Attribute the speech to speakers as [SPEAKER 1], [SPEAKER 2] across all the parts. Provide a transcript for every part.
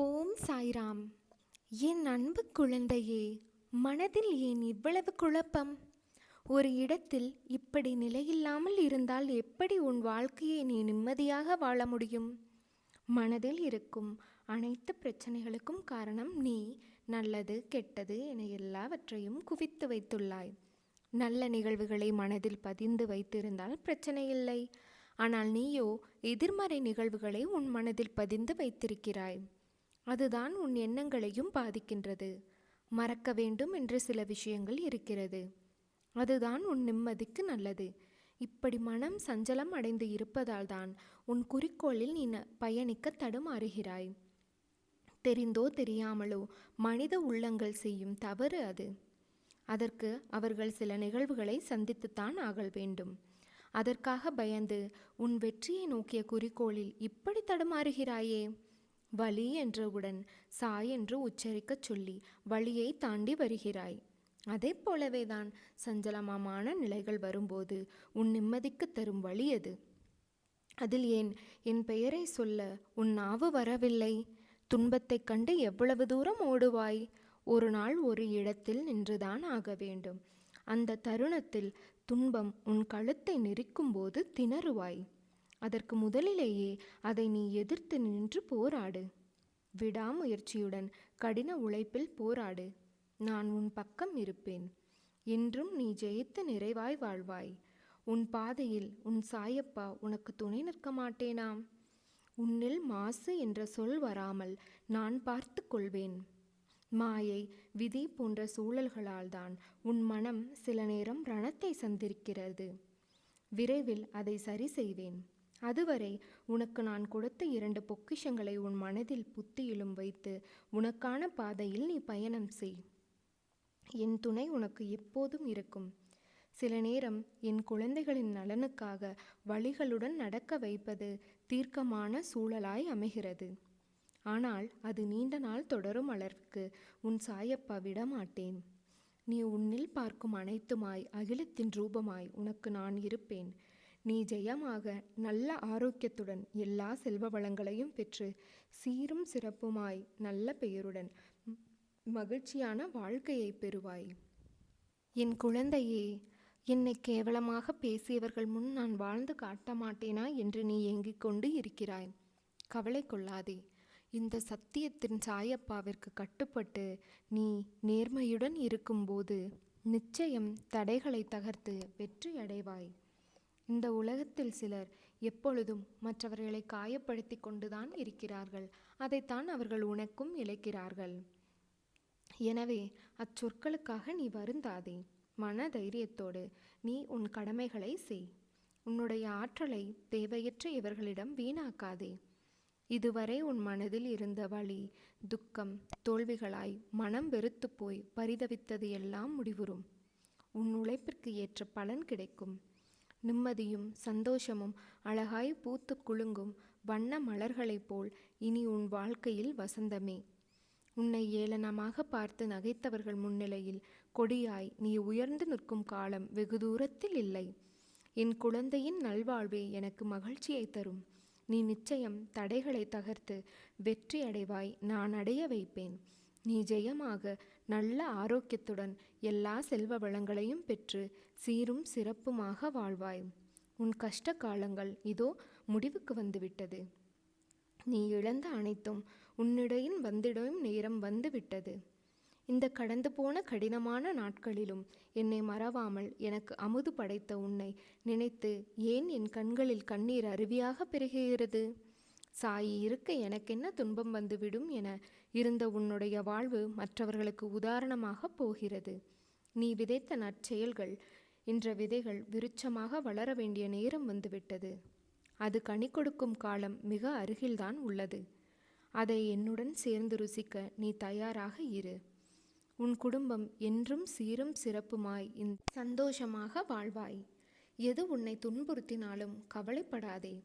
[SPEAKER 1] ஓம் சாய்ராம். என் அன்பு குழந்தையே மனதில் ஏன் இவ்வளவு குழப்பம்? ஒரு இடத்தில் இப்படி நிலையில்லாமல் இருந்தால் எப்படி உன் வாழ்க்கையை நீ நிம்மதியாக வாழ முடியும்? மனதில் இருக்கும் அனைத்து பிரச்சனைகளுக்கும் காரணம் நீ நல்லது கெட்டது என எல்லாவற்றையும் குவித்து வைத்துள்ளாய். நல்ல நிகழ்வுகளை மனதில் பதிந்து வைத்திருந்தால் பிரச்சனை இல்லை. ஆனால் நீயோ எதிர்மறை நிகழ்வுகளை உன் மனதில் பதிந்து வைத்திருக்கிறாய். அதுதான் உன் எண்ணங்களையும் பாதிக்கின்றது. மறக்க வேண்டும் என்று சில விஷயங்கள் இருக்கிறது. அதுதான் உன் நிம்மதிக்கு நல்லது. இப்படி மனம் சஞ்சலம் அடைந்து இருப்பதால் தான் உன் குறிக்கோளில் நீ பயணிக்க தடுமாறுகிறாய். தெரிந்தோ தெரியாமலோ மனித உள்ளங்கள் செய்யும் தவறு அது. அதற்கு அவர்கள் சில நிகழ்வுகளை சந்தித்துத்தான் ஆகல் வேண்டும். அதற்காக பயந்து உன் வெற்றியை நோக்கிய குறிக்கோளில் இப்படி தடுமாறுகிறாயே? வலி என்றவுடன் சாய் என்று உச்சரிக்கச் சொல்லி வழியை தாண்டி வருகிறாய். அதே போலவே தான் சஞ்சலமான நிலைகள் வரும்போது உன் நிம்மதிக்கு தரும் வழி அது. அதில் ஏன் என் பெயரை சொல்ல உன் நாவு வரவில்லை? துன்பத்தைக் கண்டு எவ்வளவு தூரம் ஓடுவாய்? ஒரு நாள் ஒரு இடத்தில் நின்றுதான் ஆக வேண்டும். அந்த தருணத்தில் துன்பம் உன் கழுத்தை நெரிக்கும்போது திணறுவாய். அதற்கு முதலிலேயே அதை நீ எதிர்த்து நின்று போராடு. விடாமுயற்சியுடன் கடின உழைப்பில் போராடு. நான் உன் பக்கம் இருப்பேன். என்றும் நீ ஜெயித்து நிறைவாய் வாழ்வாய். உன் பாதையில் உன் சாயப்பா உனக்கு துணை நிற்க மாட்டேனாம். உன்னில் மாசு என்ற சொல் வராமல் நான் பார்த்து கொள்வேன். மாயை விதி போன்ற சூழல்களால் தான் உன் மனம் சில நேரம் ரணத்தை சந்திருக்கிறது. விரைவில் அதை சரி செய்வேன். அதுவரை உனக்கு நான் கொடுத்த இரண்டு பொக்கிஷங்களை உன் மனதில் புத்தியிலும் வைத்து உனக்கான பாதையில் நீ பயணம் செய். என் துணை உனக்கு எப்போதும் இருக்கும். சில நேரம் என் குழந்தைகளின் நலனுக்காக வழிகளுடன் நடக்க வைப்பது தீர்க்கமான சூழலாய் அமைகிறது. ஆனால் அது நீண்ட நாள் தொடரும் அளவிற்கு உன் சாயப்பா விடமாட்டேன். நீ உன்னில் பார்க்கும் அனைத்துமாய் அகிலத்தின் ரூபமாய் உனக்கு நான் இருப்பேன். நீ ஜெயமாக நல்ல ஆரோக்கியத்துடன் எல்லா செல்வ வளங்களையும் பெற்று சீரும் சிறப்புமாய் நல்ல பெயருடன் மகிழ்ச்சியான வாழ்க்கையை பெறுவாய். என் குழந்தையே என்னை கேவலமாக பேசியவர்கள் முன் நான் வாழ்ந்து காட்ட மாட்டேனா என்று நீ ஏங்கிக் கொண்டு இருக்கிறாய். கவலை கொள்ளாதே. இந்த சத்தியத்தின் சாயப்பாவிற்கு கட்டுப்பட்டு நீ நேர்மையுடன் இருக்கும்போது நிச்சயம் தடைகளை தகர்த்து வெற்றி அடைவாய் இந்த உலகத்தில் சிலர் எப்பொழுதும் மற்றவர்களை காயப்படுத்தி கொண்டுதான் இருக்கிறார்கள். அதைத்தான் அவர்கள் உனக்கும் இழைக்கிறார்கள். எனவே அச்சொற்களுக்காக நீ வருந்தாதே. மன தைரியத்தோடு நீ உன் கடமைகளை செய். உன்னுடைய ஆற்றலை தேவையற்ற இவர்களிடம் வீணாக்காதே. இதுவரை உன் மனதில் இருந்த வலி துக்கம் தோல்விகளாய் மனம் வெறுத்து போய் பரிதவித்தது எல்லாம் முடிவுறும். உன் உழைப்பிற்கு ஏற்ற பலன் கிடைக்கும். நிம்மதியும் சந்தோஷமும் அழகாய் பூத்து குலுங்கும் வண்ண மலர்களைப் போல் இனி உன் வாழ்க்கையில் வசந்தமே. உன்னை ஏளனமாக பார்த்து நகைத்தவர்கள் முன்னிலையில் கொடியாய் நீ உயர்ந்து நிற்கும் காலம் வெகு தூரத்தில் இல்லை. என் குழந்தையின் நல்வாழ்வே எனக்கு மகிழ்ச்சியை தரும். நீ நிச்சயம் தடைகளை தகர்த்து வெற்றி அடைவாய் நான் அடைய வைப்பேன். நீ ஜெயமாக நல்ல ஆரோக்கியத்துடன் எல்லா செல்வ வளங்களையும் பெற்று சீரும் சிறப்புமாக வாழ்வாய். உன் கஷ்ட காலங்கள் இதோ முடிவுக்கு வந்துவிட்டது. நீ இழந்த அனைத்தும் உன்னிடையின் வந்திடும் நேரம் வந்துவிட்டது. இந்த கடந்து போன கடினமான நாட்களிலும் என்னை மறவாமல் எனக்கு அமுது படைத்த உன்னை நினைத்து ஏன் என் கண்களில் கண்ணீர் அருவியாக பெருகுகிறது? சாயி இருக்க எனக்கென்ன துன்பம் வந்துவிடும் என இருந்த உன்னுடைய வாழ்வு மற்றவர்களுக்கு உதாரணமாக போகிறது. நீ விதைத்த நற்செயல்கள் என்ற விதைகள் விருட்சமாக வளர வேண்டிய நேரம் வந்துவிட்டது. அது கனி கொடுக்கும் காலம் மிக அருகில்தான் உள்ளது. அதை என்னுடன் சேர்ந்து ருசிக்க நீ தயாராக இரு. உன் குடும்பம் என்றும் சீரும் சிறப்புமாய் சந்தோஷமாக வாழ்வாய். எது உன்னை துன்புறுத்தினாலும் கவலைப்படாதே.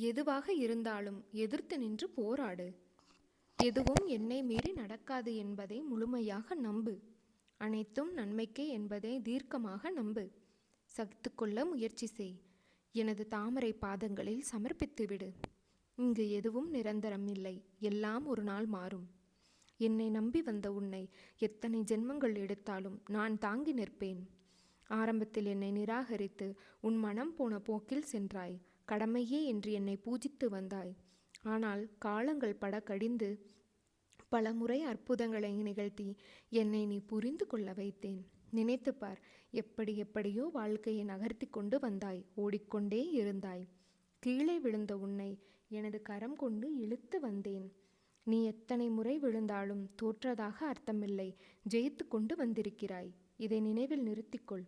[SPEAKER 1] எதுவாக இருந்தாலும் எதிர்த்து நின்று போராடு. எதுவும் என்னை மீறி நடக்காது என்பதை முழுமையாக நம்பு. அனைத்தும் நன்மைக்கே என்பதை தீர்க்கமாக நம்பு. சகித்துக்கொள்ள முயற்சி செய். எனது தாமரை பாதங்களில் சமர்ப்பித்துவிடு இங்கு எதுவும் நிரந்தரம் இல்லை. எல்லாம் ஒரு நாள் மாறும். என்னை நம்பி வந்த உன்னை எத்தனை ஜென்மங்கள் எடுத்தாலும் நான் தாங்கி நிற்பேன். ஆரம்பத்தில் என்னை நிராகரித்து உன் மனம் போன போக்கில் சென்றாய். கடமையே என்று என்னை பூஜித்து வந்தாய். ஆனால் காலங்கள் பட கடிந்து பல முறை அற்புதங்களை நிகழ்த்தி என்னை நீ புரிந்து கொள்ள வைத்தேன். நினைத்துப் பார் எப்படி எப்படியோ வாழ்க்கையை நகர்த்தி கொண்டு வந்தாய் ஓடிக்கொண்டே இருந்தாய். கீழே விழுந்த உன்னை எனது கரம் கொண்டு இழுத்து வந்தேன். நீ எத்தனை முறை விழுந்தாலும் தோற்றதாக அர்த்தமில்லை ஜெயித்து கொண்டு வந்திருக்கிறாய். இதை நினைவில் நிறுத்திக்கொள்.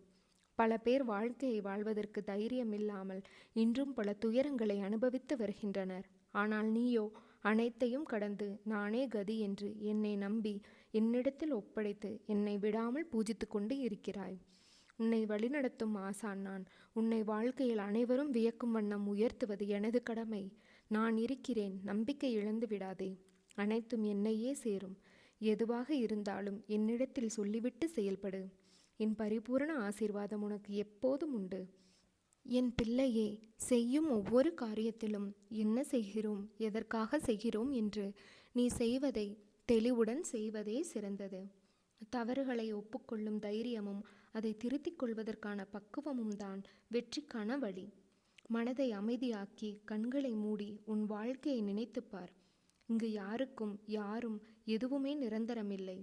[SPEAKER 1] பல பேர் வாழ்க்கையை வாழ்வதற்கு தைரியம் இல்லாமல் இன்றும் பல துயரங்களை அனுபவித்து வருகின்றனர். ஆனால் நீயோ அனைத்தையும் கடந்து நானே கதி என்று என்னை நம்பி என்னிடத்தில் ஒப்படைத்து என்னை விடாமல் பூஜித்து கொண்டு இருக்கிறாய். உன்னை வழிநடத்தும் ஆசான் நான். உன்னை வாழ்க்கையில் அனைவரும் வியக்கும் வண்ணம் உயர்த்துவது எனது கடமை. நான் இருக்கிறேன் நம்பிக்கை இழந்து விடாதே. அனைத்தும் என்னையே சேரும். எதுவாக இருந்தாலும் என்னிடத்தில் சொல்லிவிட்டு செயல்படு. என் பரிபூரண ஆசீர்வாதம் உனக்கு எப்போதும் உண்டு. என் பிள்ளையே செய்யும் ஒவ்வொரு காரியத்திலும் என்ன செய்கிறோம் எதற்காக செய்கிறோம் என்று நீ செய்வதை தெளிவுடன் செய்வதே சிறந்தது. தவறுகளை ஒப்புக்கொள்ளும் தைரியமும் அதை திருத்திக் கொள்வதற்கான பக்குவமும் தான் வெற்றிக்கான வழி. மனதை அமைதியாக்கி கண்களை மூடி உன் வாழ்க்கையை நினைத்துப்பார் இங்கு யாருக்கும் யாரும் எதுவுமே நிரந்தரமில்லை.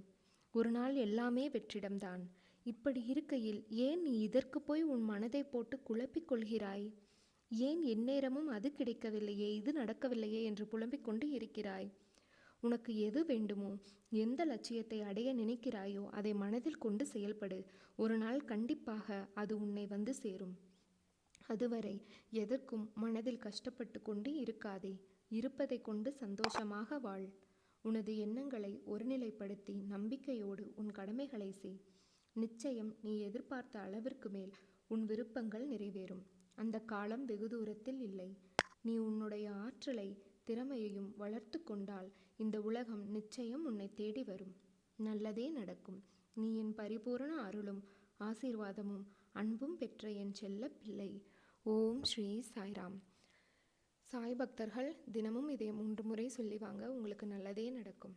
[SPEAKER 1] ஒரு நாள் எல்லாமே வெற்றிடம்தான். இப்படி இருக்கையில் ஏன் நீ இதற்கு போய் உன் மனதை போட்டு குழப்பிக் கொள்கிறாய் ஏன் எந்நேரமும் அது கிடைக்கவில்லையே இது நடக்கவில்லையே என்று புலம்பிக் கொண்டு இருக்கிறாய்? உனக்கு எது வேண்டுமோ எந்த லட்சியத்தை அடைய நினைக்கிறாயோ அதை மனதில் கொண்டு செயல்படு. ஒரு நாள் கண்டிப்பாக அது உன்னை வந்து சேரும். அதுவரை எதற்கும் மனதில் கஷ்டப்பட்டு கொண்டு இருக்காதே இருப்பதை கொண்டு சந்தோஷமாக வாழ். உனது எண்ணங்களை ஒருநிலைப்படுத்தி நம்பிக்கையோடு உன் கடமைகளை செய். நிச்சயம் நீ எதிர்பார்த்த அளவிற்கு மேல் உன் விருப்பங்கள் நிறைவேறும். அந்த காலம் வெகு தூரத்தில் இல்லை. நீ உன்னுடைய ஆற்றலை திறமையையும் வளர்த்து கொண்டால் இந்த உலகம் நிச்சயம் உன்னை தேடி வரும். நல்லதே நடக்கும். நீ என் பரிபூரண அருளும் ஆசீர்வாதமும் அன்பும் பெற்ற என் செல்ல பிள்ளை. ஓம் ஸ்ரீ சாய்ராம். சாய் பக்தர்கள் தினமும் இதை மூன்று முறை சொல்லிவாங்க உங்களுக்கு நல்லதே நடக்கும்.